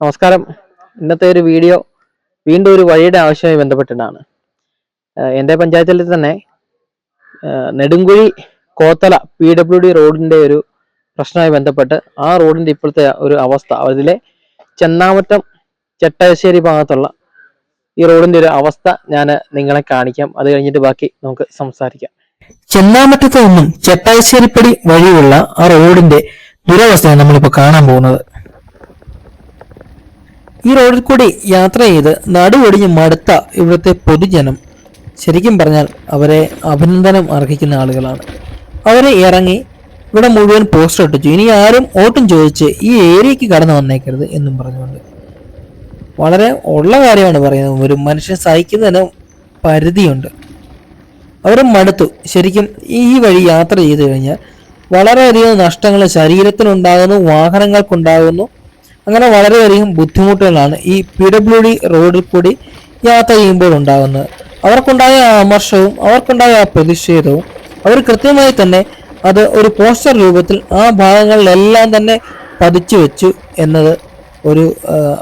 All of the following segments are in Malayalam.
നമസ്കാരം. ഇന്നത്തെ ഒരു വീഡിയോ വീണ്ടും ഒരു വഴിയുടെ ആവശ്യവുമായി ബന്ധപ്പെട്ടിട്ടാണ്. എന്റെ പഞ്ചായത്തിൽ തന്നെ Nedunguzhi Kothala P W D റോഡിന്റെ ഒരു പ്രശ്നവുമായി ബന്ധപ്പെട്ട് ആ റോഡിന്റെ ഇപ്പോഴത്തെ ഒരു അവസ്ഥ അതിലെ ചെന്നാമറ്റം ചെട്ടശ്ശേരി ഭാഗത്തുള്ള ഈ റോഡിന്റെ ഒരു അവസ്ഥ ഞാൻ നിങ്ങളെ കാണിക്കാം. അത് കഴിഞ്ഞിട്ട് ബാക്കി നമുക്ക് സംസാരിക്കാം. ചെന്നാമറ്റത്ത് നിന്നും ചെട്ടാശ്ശേരിപ്പടി വഴിയുള്ള ആ റോഡിന്റെ ദുരവസ്ഥയാണ് നമ്മളിപ്പോൾ കാണാൻ പോകുന്നത്. ഈ റോഡിൽ കൂടി യാത്ര ചെയ്ത് നടുവൊടിഞ്ഞ് മടുത്ത ഇവിടുത്തെ പൊതുജനം ശരിക്കും പറഞ്ഞാൽ അവരെ അഭിനന്ദനം അർഹിക്കുന്ന ആളുകളാണ്. അവരെ ഇറങ്ങി ഇവിടെ മുഴുവൻ പോസ്റ്റർ ഒട്ടിച്ചു ഇനി ആരും ഓട്ടും ചോദിച്ച് ഈ ഏരിയക്ക് കടന്നു വന്നേക്കരുത് എന്നും പറഞ്ഞുകൊണ്ട്. വളരെ ഉള്ള കാര്യമാണ് പറയുന്നത്. ഒരു മനുഷ്യൻ സഹിക്കുന്നതിന് പരിധിയുണ്ട്. അവർ മടുത്തു. ശരിക്കും ഈ വഴി യാത്ര ചെയ്തു കഴിഞ്ഞാൽ വളരെയധികം നഷ്ടങ്ങൾ ശരീരത്തിനുണ്ടാകുന്നു വാഹനങ്ങൾക്കുണ്ടാകുന്നു അങ്ങനെ വളരെയധികം ബുദ്ധിമുട്ടുകളാണ് ഈ പി ഡബ്ല്യു ഡി റോഡിൽ കൂടി യാത്ര ചെയ്യുമ്പോൾ ഉണ്ടാകുന്നത്. അവർക്കുണ്ടായ അമർഷവും അവർക്കുണ്ടായ പ്രതിഷേധവും അവർ കൃത്യമായി തന്നെ അത് ഒരു പോസ്റ്റർ രൂപത്തിൽ ആ ഭാഗങ്ങളിലെല്ലാം തന്നെ പതിച്ചു വെച്ചു എന്നത് ഒരു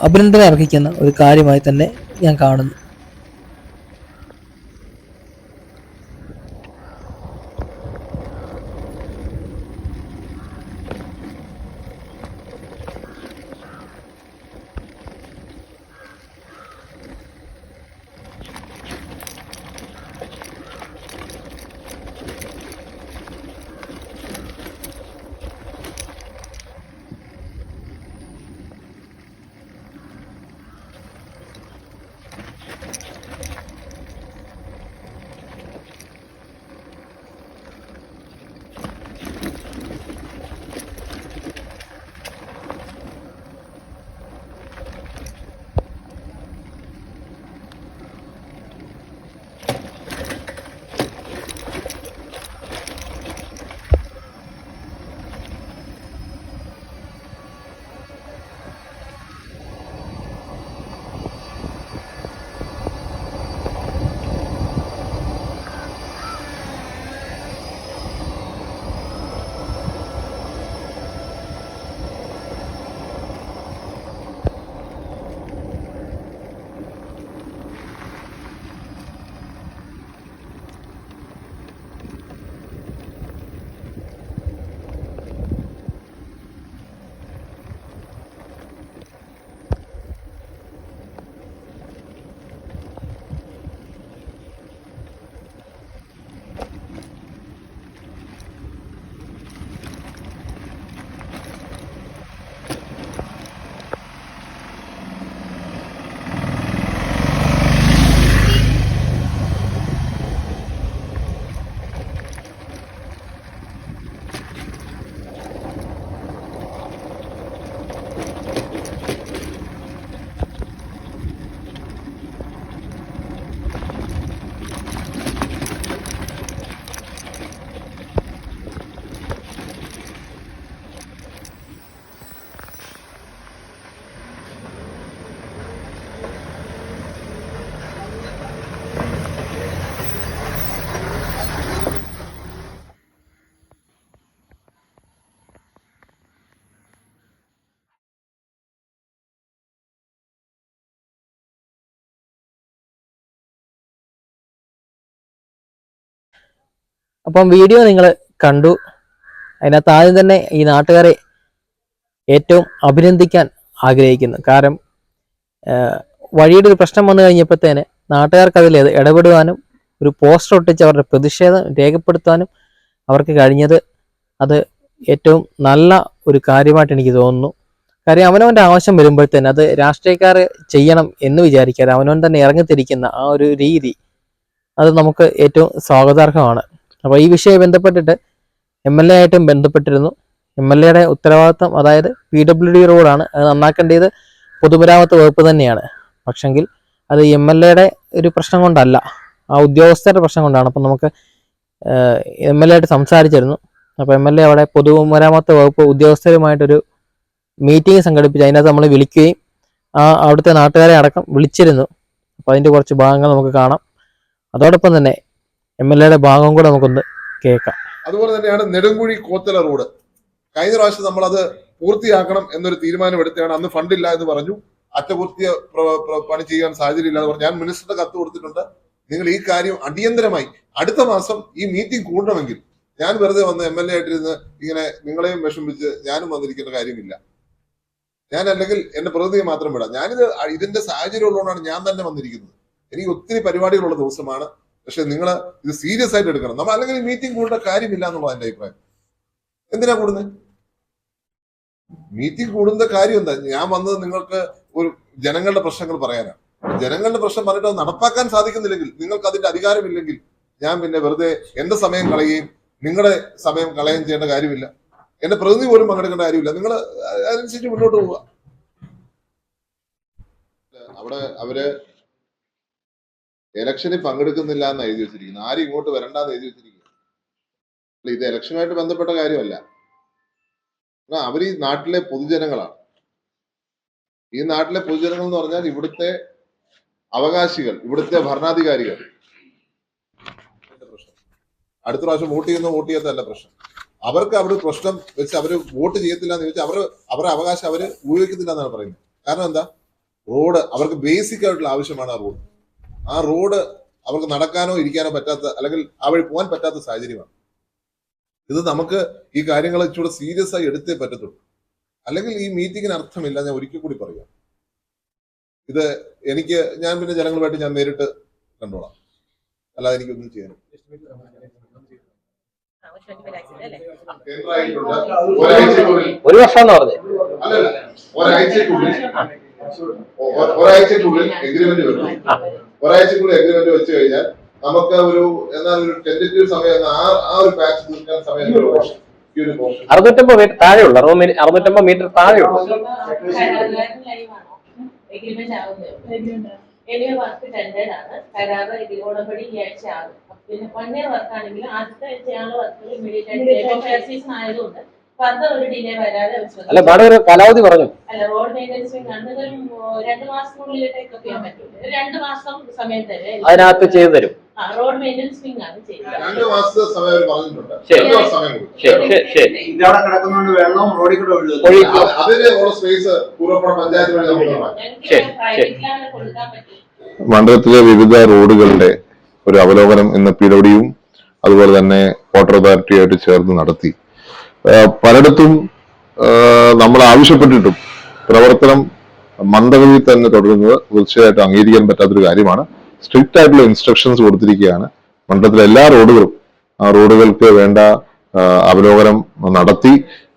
അഭിനന്ദനം അർഹിക്കുന്ന ഒരു കാര്യമായി തന്നെ ഞാൻ കാണുന്നു. അപ്പം വീഡിയോ നിങ്ങൾ കണ്ടു. അതിനകത്ത് ആദ്യം തന്നെ ഈ നാട്ടുകാരെ ഏറ്റവും അഭിനന്ദിക്കാൻ ആഗ്രഹിക്കുന്നു. കാരണം വഴിയുടെ ഒരു പ്രശ്നം വന്നു കഴിഞ്ഞപ്പോഴത്തേന് നാട്ടുകാർക്ക് അതിൽ ഇടപെടുവാനും ഒരു പോസ്റ്റർ ഒട്ടിച്ച് അവരുടെ പ്രതിഷേധം രേഖപ്പെടുത്താനും അവർക്ക് കഴിഞ്ഞത് അത് ഏറ്റവും നല്ല ഒരു കാര്യമായിട്ട് എനിക്ക് തോന്നുന്നു. കാര്യം അവനവന്റെ ആവശ്യം വരുമ്പോഴത്തേന് അത് രാഷ്ട്രീയക്കാർ ചെയ്യണം എന്ന് വിചാരിക്കാതെ അവനവൻ തന്നെ ഇറങ്ങിത്തിരിക്കുന്ന ആ ഒരു രീതി അത് നമുക്ക് ഏറ്റവും സ്വാഗതാർഹമാണ്. അപ്പോൾ ഈ വിഷയം ബന്ധപ്പെട്ടിട്ട് എം എൽ എ ആയിട്ടും ബന്ധപ്പെട്ടിരുന്നു. എം എൽ എയുടെ ഉത്തരവാദിത്തം അതായത് പി ഡബ്ല്യു ഡി റോഡാണ് അത് നന്നാക്കേണ്ടത് പൊതുമരാമത്ത് വകുപ്പ് തന്നെയാണ്. പക്ഷെങ്കിൽ അത് എം എൽ എയുടെ ഒരു പ്രശ്നം കൊണ്ടല്ല. ആ ഉദ്യോഗസ്ഥരുടെ പ്രശ്നം കൊണ്ടാണ്. അപ്പം നമുക്ക് എം എൽ എ ആയിട്ട് സംസാരിച്ചിരുന്നു. അപ്പോൾ എം എൽ എ അവിടെ പൊതുമരാമത്ത് വകുപ്പ് ഉദ്യോഗസ്ഥരുമായിട്ടൊരു മീറ്റിംഗ് സംഘടിപ്പിച്ച് അതിനകത്ത് നമ്മൾ വിളിക്കുകയും ആ അവിടുത്തെ നാട്ടുകാരെ അടക്കം വിളിച്ചിരുന്നു. അപ്പോൾ അതിന്റെ കുറച്ച് ഭാഗങ്ങൾ നമുക്ക് കാണാം. അതോടൊപ്പം തന്നെ എം എൽ എയുടെ ഭാഗം കൂടെ നമുക്കൊന്ന് കേൾക്കാം. അതുപോലെ തന്നെയാണ് നെടുങ്കുഴി കോത്തല റോഡ്. കഴിഞ്ഞ പ്രാവശ്യം നമ്മൾ അത് പൂർത്തിയാക്കണം എന്നൊരു തീരുമാനം എടുത്താണ് അന്ന് ഫണ്ടില്ല എന്ന് പറഞ്ഞു. പ്ര- പണി ചെയ്യാൻ സാഹചര്യം ഇല്ലാന്ന് പറഞ്ഞു. ഞാൻ മിനിസ്റ്ററുടെ കത്ത് കൊടുത്തിട്ടുണ്ട്. നിങ്ങൾ ഈ കാര്യം അടിയന്തരമായി അടുത്ത മാസം ഈ മീറ്റിംഗ് കൂടണമെങ്കിൽ ഞാൻ വെറുതെ വന്ന് എം എൽ എ ആയിട്ടിരുന്ന് ഇങ്ങനെ നിങ്ങളെയും വിഷമിച്ച് ഞാനും വന്നിരിക്കുന്ന കാര്യമില്ല. ഞാൻ അല്ലെങ്കിൽ എന്റെ പ്രതിനിധിയെ മാത്രം വിടാം. ഞാനിത് ഇതിന്റെ സാഹചര്യം ഉള്ളതുകൊണ്ടാണ് ഞാൻ തന്നെ വന്നിരിക്കുന്നത്. എനിക്ക് ഒത്തിരി പരിപാടികളുള്ള ദിവസമാണ്. പക്ഷെ നിങ്ങൾ ഇത് സീരിയസ് ആയിട്ട് എടുക്കണം. നമ്മൾ അല്ലെങ്കിൽ മീറ്റിംഗ് കൂടേണ്ട കാര്യമില്ല എന്നുള്ളതാണ് എന്റെ അഭിപ്രായം. എന്തിനാ കൂടുന്നത് മീറ്റിംഗ് കൂടുന്ന കാര്യം എന്താ? ഞാൻ വന്നത് നിങ്ങൾക്ക് ഒരു ജനങ്ങളുടെ പ്രശ്നങ്ങൾ പറയാനാണ്. ജനങ്ങളുടെ പ്രശ്നം പറഞ്ഞിട്ട് അത് നടപ്പാക്കാൻ സാധിക്കുന്നില്ലെങ്കിൽ നിങ്ങൾക്ക് അതിന്റെ അധികാരമില്ലെങ്കിൽ ഞാൻ പിന്നെ വെറുതെ എന്റെ സമയം കളയുകയും നിങ്ങളുടെ സമയം കളയുകയും ചെയ്യേണ്ട കാര്യമില്ല. എന്റെ പ്രതിനിധി പോലും പങ്കെടുക്കേണ്ട കാര്യമില്ല. നിങ്ങൾ അതനുസരിച്ച് മുന്നോട്ട് പോവുക. അവിടെ അവർ ഇലക്ഷനിൽ പങ്കെടുക്കുന്നില്ല എന്ന് എഴുതി വെച്ചിരിക്കുന്നു. ആരും ഇങ്ങോട്ട് വരണ്ടെന്ന് എഴുതി വെച്ചിരിക്കുന്നു. അല്ല, ഇത് ഇലക്ഷനുമായിട്ട് ബന്ധപ്പെട്ട കാര്യമല്ല. അവർ ഈ നാട്ടിലെ പൊതുജനങ്ങളാണ്. ഈ നാട്ടിലെ പൊതുജനങ്ങൾ എന്ന് പറഞ്ഞാൽ ഇവിടുത്തെ അവകാശികൾ ഇവിടുത്തെ ഭരണാധികാരികൾ. അടുത്ത പ്രാവശ്യം വോട്ട് ചെയ്യുന്ന വോട്ട് ചെയ്യാത്തതല്ല പ്രശ്നം. അവർക്ക് അവിടെ പ്രശ്നം വെച്ച് അവർ വോട്ട് ചെയ്യത്തില്ല എന്ന് ചോദിച്ചാൽ അവർ അവരുടെ അവകാശം അവർ ഉപയോഗിക്കുന്നില്ല എന്നാണ് പറയുന്നത്. കാരണം എന്താ? റോഡ് അവർക്ക് ബേസിക് ആയിട്ടുള്ള ആവശ്യമാണ് ആ റോഡ്. ആ റോഡ് അവർക്ക് നടക്കാനോ ഇരിക്കാനോ പറ്റാത്ത അല്ലെങ്കിൽ ആ വഴി പോകാൻ പറ്റാത്ത സാഹചര്യമാണ്. ഇത് നമുക്ക് ഈ കാര്യങ്ങൾ ഇച്ചിരി സീരിയസ് ആയി എടുത്തേ പറ്റത്തുള്ളൂ. അല്ലെങ്കിൽ ഈ മീറ്റിങ്ങിന് അർത്ഥമില്ല ഞാൻ ഒരിക്കൽ കൂടി പറയാം. ഇത് എനിക്ക് ഞാൻ പിന്നെ ജനങ്ങളുമായിട്ട് ഞാൻ നേരിട്ട് കണ്ടോളാം. അല്ലാതെ എനിക്കൊന്നും ചെയ്യാൻ ഒരാഴ്ചക്കുള്ളിൽ ഒരു വർഷം ഒരാഴ്ചക്കുള്ളിൽ എഗ്രിമെന്റ് വരും ഒരാഴ്ചക്കുള്ളിൽ അഗ്രിമെന്റ് വെച്ച് കഴിഞ്ഞാൽ നമുക്ക് ഒരു എന്നാൽ ഒരു ടെന്റേറ്റീവ് സമയം ആ ആ ഒരു പാച്ച് തീർക്കാൻ സമയം ഒരു പോർഷൻ അറുന്നൂറ്റമ്പത് മീറ്റർ താഴെയുള്ള അറുന്നൂറ്റമ്പത് മീറ്റർ താഴെയുള്ള എനിവ വർക്ക് ടെൻഡേഡ് ആണ് കരാറ് ഉടമ്പടി ഈ ആഴ്ച ആകും പിന്നെ വൺ ഇയർ വർക്ക് ആണെങ്കിൽ ആദ്യത്തെ ചെയ്യാനുള്ള വർക്കുകൾ ഇമ്മീഡിയറ്റ് ആയിട്ട് ഫെയർ സീസൺ ആയതുകൊണ്ട് ഫർദർ ഒരു ഡിലേ വരാതെ അവർ അല്ല. മാഡം ഒരു കാലാവധി പറഞ്ഞു. അല്ല റോഡ് രണ്ട് മാസത്തിനുള്ളിൽ ടേക്കപ്പ് ചെയ്യാൻ പറ്റും രണ്ട് മാസം സമയം തരും അതിനകത്ത് ചെയ്തു തരും. റോഡ് മെയിന്റെനൻസ് വിങ് ആണ് ചെയ്യുന്നത് മണ്ഡലത്തിലെ വിവിധ റോഡുകളുടെ ഒരു അവലോകനം ഇന്ന് പി ഡബ്ല്യുവും അതുപോലെ തന്നെ വാട്ടർ അതോറിറ്റിയായിട്ട് ചേർന്ന് നടത്തി. പലയിടത്തും നമ്മൾ ആവശ്യപ്പെട്ടിട്ടും പ്രവർത്തനം മന്ദഗതിയിൽ തന്നെ തുടരുന്നത് തീർച്ചയായിട്ടും അംഗീകരിക്കാൻ പറ്റാത്തൊരു കാര്യമാണ്. സ്ട്രിക്റ്റ് ആയിട്ടുള്ള ഇൻസ്ട്രക്ഷൻസ് കൊടുത്തിരിക്കുകയാണ്. മണ്ഡലത്തിലെ എല്ലാ റോഡുകളും ആ റോഡുകൾക്ക് വേണ്ട അവലോകനം നടത്തി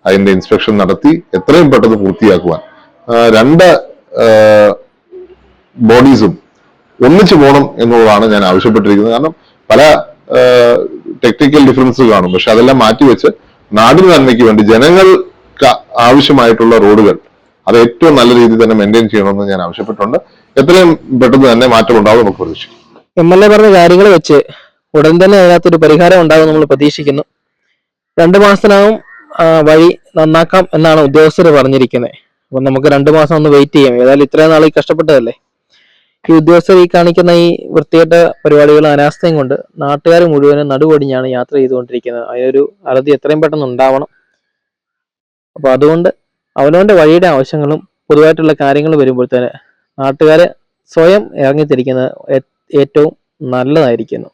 അതിന്റെ ഇൻസ്പെക്ഷൻ നടത്തി എത്രയും പെട്ടെന്ന് പൂർത്തിയാക്കുവാൻ. രണ്ട് ബോഡീസും ഒന്നിച്ചു പോകണം എന്നുള്ളതാണ് ഞാൻ ആവശ്യപ്പെട്ടിരിക്കുന്നത്. കാരണം പല ടെക്നിക്കൽ ഡിഫറൻസ് കാണും. പക്ഷെ അതെല്ലാം മാറ്റിവെച്ച് നാടിന് നന്മയ്ക്ക് വേണ്ടി ജനങ്ങൾ ആവശ്യമായിട്ടുള്ള റോഡുകൾ അത് ഏറ്റവും നല്ല രീതിയിൽ തന്നെ മെയിന്റെയിൻ ചെയ്യണമെന്ന് ഞാൻ ആവശ്യപ്പെട്ടിട്ടുണ്ട്. എത്രയും പെട്ടെന്ന് തന്നെ മാറ്റം ഉണ്ടാവും നമുക്ക് പ്രതീക്ഷിക്കും എം എൽ എ പറഞ്ഞ കാര്യങ്ങൾ വെച്ച് ഉടൻ തന്നെ അതിനകത്തൊരു പരിഹാരം ഉണ്ടാകും നമ്മൾ പ്രതീക്ഷിക്കുന്നു. രണ്ടു മാസത്തിനകം വഴി നന്നാക്കാം എന്നാണ് ഉദ്യോഗസ്ഥർ പറഞ്ഞിരിക്കുന്നത് അപ്പൊ നമുക്ക് രണ്ടു മാസം ഒന്ന് വെയിറ്റ് ചെയ്യാം. ഏതായാലും ഇത്രയും നാളേക്ക് കഷ്ടപ്പെട്ടതല്ലേ? ഈ ഉദ്യോഗസ്ഥർ ഈ കാണിക്കുന്ന ഈ വൃത്തികെട്ട പരിപാടികളും അനാസ്ഥയും കൊണ്ട് നാട്ടുകാർ മുഴുവനും നടുവടിഞ്ഞാണ് യാത്ര ചെയ്തുകൊണ്ടിരിക്കുന്നത്. അതിനൊരു അറുതി എത്രയും പെട്ടെന്ന് ഉണ്ടാവണം. അപ്പൊ അതുകൊണ്ട് അവനവന്റെ വഴിയുടെ ആവശ്യങ്ങളും പൊതുവായിട്ടുള്ള കാര്യങ്ങൾ തന്നെ നാട്ടുകാരെ സ്വയം ഇറങ്ങിത്തിരിക്കുന്നത് ഏറ്റവും നല്ലതായിരിക്കുന്നു.